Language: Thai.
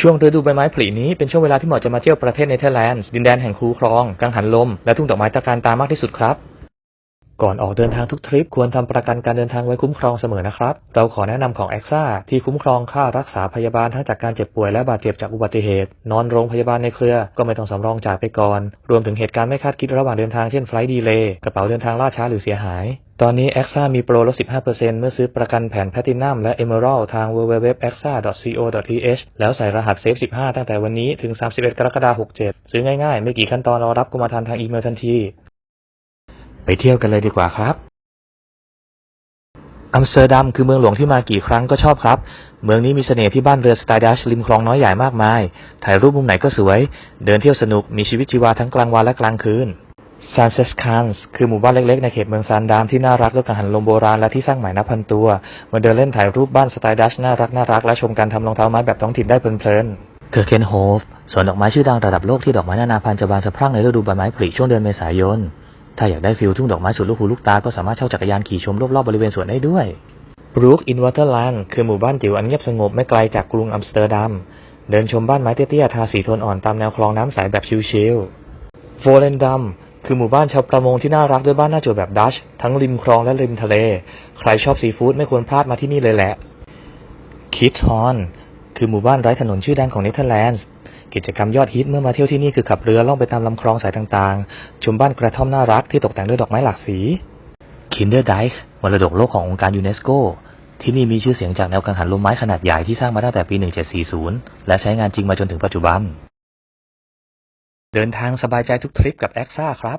ช่วงฤดูใบไม้ผลินี้เป็นช่วงเวลาที่เหมาะจะมาเที่ยวประเทศเนเธอร์แลนด์ดินแดนแห่งคูคลองกังหันลม และทุ่งดอกไม้ตะการตามากที่สุดครับ ก่อนออกเดินทางทุกทริปควรทำประกันการเดินทางไว้คุ้มครองเสมอนะครับ เราขอแนะนำของแอ a ที่คุ้มครองค่ารักษาพยาบาลทั้งจากการเจ็บป่วยและบาดเจ็บจากอุบัติเหตุ นอนโรงพยาบาลในเครือก็ไม่ต้องสำรองจ่ายไปก่อน รวมถึงเหตุการณ์ไม่คาดคิดระหว่างเดินทางเช่นไฟล์ดีเลย์กระเป๋าเดินทางล่าช้าหรือเสียหาย ตอนนี้แอ a มีโปรลด 15%เมื่อซื้อประกันแผ่นแพลตินัมและเอเมอรัลทาง www.axa.co.th แล้วใส่รหัสเซฟ15 ตั้งแต่วันนี้ถึง 31 กรกฎาคม 67 ซื้อง่ายๆ ไม่กี่ขั้นตอนรอรับกรมธรรม์ทางอีเมลทันที ไปเที่ยวกันเลยดีกว่าครับ อัมสเตอร์ดัมคือเมืองหลวงที่มากี่ครั้งก็ชอบครับ เมืองนี้มีเสน่ห์ที่บ้านเรือสไตล์ดัชริมคลองน้อยใหญ่มากมาย ถ่ายรูปมุมไหนก็สวย เดินเที่ยวสนุก มีชีวิตชีวาทั้งกลางวันและกลางคืน ซานเซสคานส์คือหมู่บ้านเล็กๆ ในเขตเมืองซานดามที่น่ารักด้วยกังหันลมโบราณและที่สร้างใหม่นับพันตัว มาเดินเล่นถ่ายรูปบ้านสไตล์ดัชน่ารักน่ารักและชมการทำรองเท้าไม้แบบท้องถิ่นได้เพลินๆเกิร์เคนโฮฟสวนดอกไม้ชื่อดังระดับโลกที่ดอกไม้นานาพันธุ์จะบานสะพรั่งในฤดูใบไม้ผลิช่วงเดือนเมษายน ถ้าอยากได้ฟิลทุ่งดอกไม้สุดลูกหูลูกตา ก็สามารถเช่าจักรยานขี่ชมรอบๆบริเวณสวนได้ด้วยบรูคอินวัตเตอร์แลนด์คือหมู่บ้านจิ๋วอันเงียบสงบไม่ไกลจากกรุงอัมสเตอร์ดัม เดินชมบ้านไม้เตี้ยๆทาสีโทนอ่อนตามแนวคลองน้ำใสแบบชิลๆโฟเลนดัม คือหมู่บ้านชาวประมงที่น่ารักด้วยบ้านหน้าจั่วแบบดัชทั้งริมคลองและริมทะเล ใครชอบซีฟู้ดไม่ควรพลาดมาที่นี่เลยแหละคิดฮอนคือหมู่บ้านไร้ถนนชื่อดังของเนเธอร์แลนด์กิจกรรมยอดฮิตเมื่อมาเที่ยวที่นี่คือขับเรือล่องไปตามลำคลองสายต่างๆ ชมบ้านกระท่อมน่ารักที่ตกแต่งด้วยดอกไม้หลากสีคินเดอร์ไดค์มรดกโลกขององค์การยูเนสโกที่นี่มีชื่อเสียงจากแนวกังหันลมไม้ขนาดใหญ่ที่สร้างมาตั้งแต่ปี 1740 และใช้งานจริงมาจนถึงปัจจุบัน เดินทางสบายใจทุกทริปกับแอคซ่าครับ